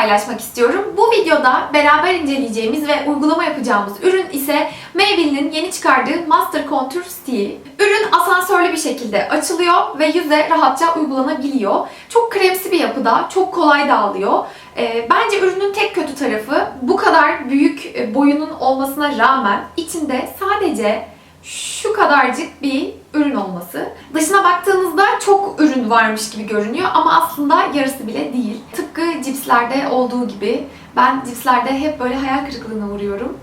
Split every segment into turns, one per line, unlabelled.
paylaşmak istiyorum. Bu videoda beraber inceleyeceğimiz ve uygulama yapacağımız ürün ise Maybelline'in yeni çıkardığı Master Contour Steel. Ürün asansörlü bir şekilde açılıyor ve yüze rahatça uygulanabiliyor. Çok kremsi bir yapıda, çok kolay dağılıyor. Ee, bence ürünün tek kötü tarafı bu kadar büyük e, boyunun olmasına rağmen içinde sadece şu kadarcık bir ürün olması. Dışına baktığınızda çok ürün varmış gibi görünüyor ama aslında yarısı bile değil. Tıpkı cipslerde olduğu gibi ben cipslerde hep böyle hayal kırıklığına uğruyorum.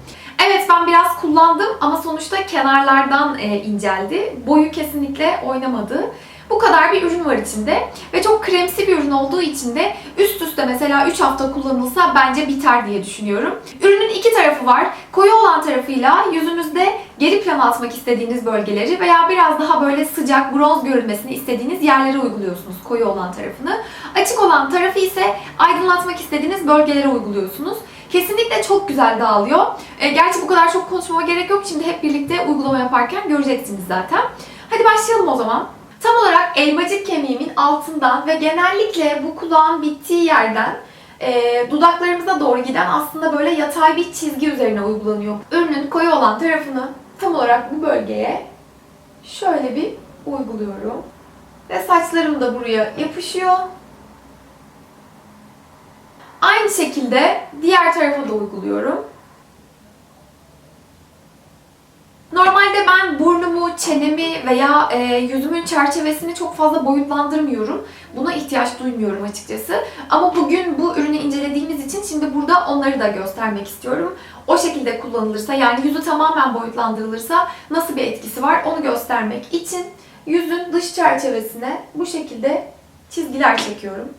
Evet ben biraz kullandım ama sonuçta kenarlardan e, inceldi. Boyu kesinlikle oynamadı. Bu kadar bir ürün var içinde ve çok kremsi bir ürün olduğu için de üst üste mesela 3 hafta kullanılsa bence biter diye düşünüyorum. Ürünün iki tarafı var. Koyu olan tarafıyla yüzünüzde geri plana atmak istediğiniz bölgeleri veya biraz daha böyle sıcak bronz görünmesini istediğiniz yerlere uyguluyorsunuz koyu olan tarafını. Açık olan tarafı ise aydınlatmak istediğiniz bölgelere uyguluyorsunuz. Kesinlikle çok güzel dağılıyor. E, gerçi bu kadar çok konuşmama gerek yok. Şimdi hep birlikte uygulama yaparken göreceksiniz zaten. Hadi başlayalım o zaman. Elmacık kemiğimin altından ve genellikle bu kulağın bittiği yerden e, dudaklarımıza doğru giden aslında böyle yatay bir çizgi üzerine uygulanıyor. Ürünün koyu olan tarafını tam olarak bu bölgeye şöyle bir uyguluyorum. Ve saçlarım da buraya yapışıyor. Aynı şekilde diğer tarafa da uyguluyorum. Çenemi veya e, yüzümün çerçevesini çok fazla boyutlandırmıyorum. Buna ihtiyaç duymuyorum açıkçası. Ama bugün bu ürünü incelediğimiz için şimdi burada onları da göstermek istiyorum. O şekilde kullanılırsa yani yüzü tamamen boyutlandırılırsa nasıl bir etkisi var onu göstermek için yüzün dış çerçevesine bu şekilde çizgiler çekiyorum.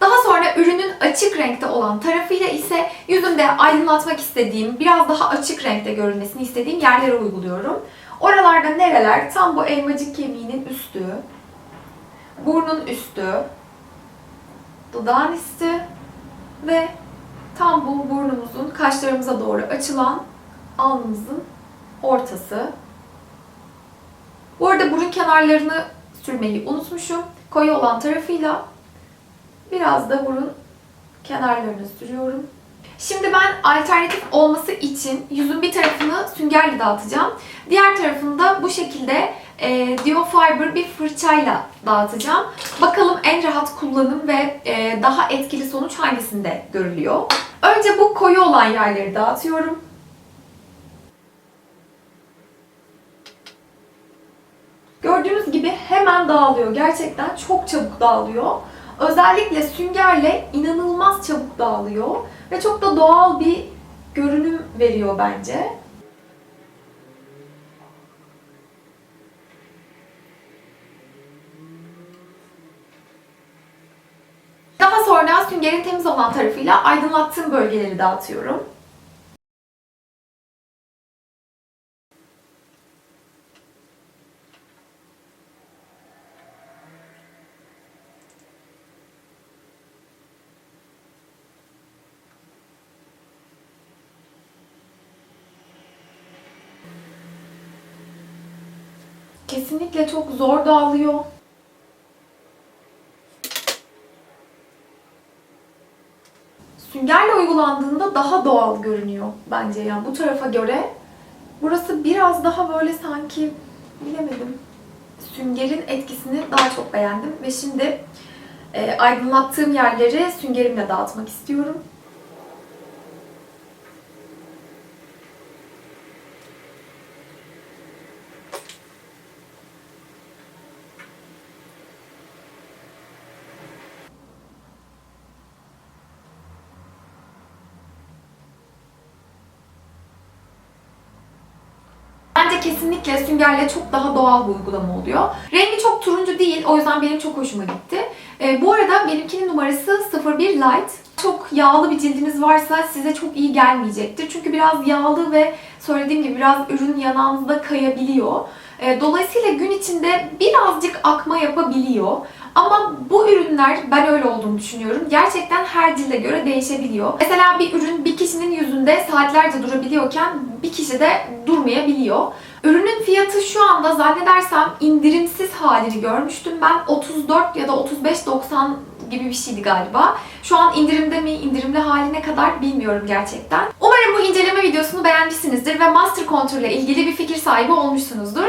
Daha sonra ürünün açık renkte olan tarafıyla ise yüzümde aydınlatmak istediğim, biraz daha açık renkte görünmesini istediğim yerlere uyguluyorum. Oralarda nereler? Tam bu elmacık kemiğinin üstü, burnun üstü, dudağın üstü ve tam bu burnumuzun kaşlarımıza doğru açılan alnımızın ortası. Bu arada burun kenarlarını sürmeyi unutmuşum. Koyu olan tarafıyla Biraz da burun kenarlarını sürüyorum. Şimdi ben alternatif olması için yüzün bir tarafını süngerle dağıtacağım. Diğer tarafını da bu şekilde e, Dio Fiber bir fırçayla dağıtacağım. Bakalım en rahat kullanım ve e, daha etkili sonuç hangisinde görülüyor. Önce bu koyu olan yerleri dağıtıyorum. Gördüğünüz gibi hemen dağılıyor. Gerçekten çok çabuk dağılıyor. Özellikle süngerle inanılmaz çabuk dağılıyor ve çok da doğal bir görünüm veriyor bence. Daha sonra süngerin temiz olan tarafıyla aydınlattığım bölgeleri dağıtıyorum. Kesinlikle çok zor dağılıyor. Süngerle uygulandığında daha doğal görünüyor bence yani bu tarafa göre. Burası biraz daha böyle sanki bilemedim. Süngerin etkisini daha çok beğendim ve şimdi e, aydınlattığım yerleri süngerimle dağıtmak istiyorum. Kesinlikle süngerle çok daha doğal bir uygulama oluyor. Rengi çok turuncu değil, o yüzden benim çok hoşuma gitti. Ee, bu arada benimkinin numarası 01 Light. Çok yağlı bir cildiniz varsa size çok iyi gelmeyecektir. Çünkü biraz yağlı ve söylediğim gibi biraz ürün yanağınızda kayabiliyor. Ee, dolayısıyla gün içinde birazcık akma yapabiliyor. Ama bu ürünler ben öyle olduğunu düşünüyorum. Gerçekten her cilde göre değişebiliyor. Mesela bir ürün bir kişinin yüzünde saatlerce durabiliyorken bir kişide durmayabiliyor. Ürünün fiyatı şu anda zannedersem indirimsiz halini görmüştüm ben. 34 ya da 35.90 gibi bir şeydi galiba. Şu an indirimde mi, indirimli haline kadar bilmiyorum gerçekten. Umarım bu inceleme videosunu beğenmişsinizdir ve Master Contour ile ilgili bir fikir sahibi olmuşsunuzdur.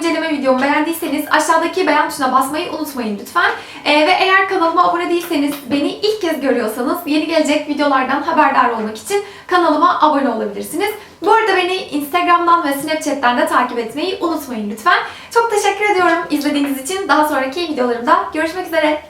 İnceleme videomu beğendiyseniz aşağıdaki beğen tuşuna basmayı unutmayın lütfen. Ee, ve eğer kanalıma abone değilseniz, beni ilk kez görüyorsanız yeni gelecek videolardan haberdar olmak için kanalıma abone olabilirsiniz. Bu arada beni Instagram'dan ve Snapchat'ten de takip etmeyi unutmayın lütfen. Çok teşekkür ediyorum izlediğiniz için. Daha sonraki videolarımda görüşmek üzere.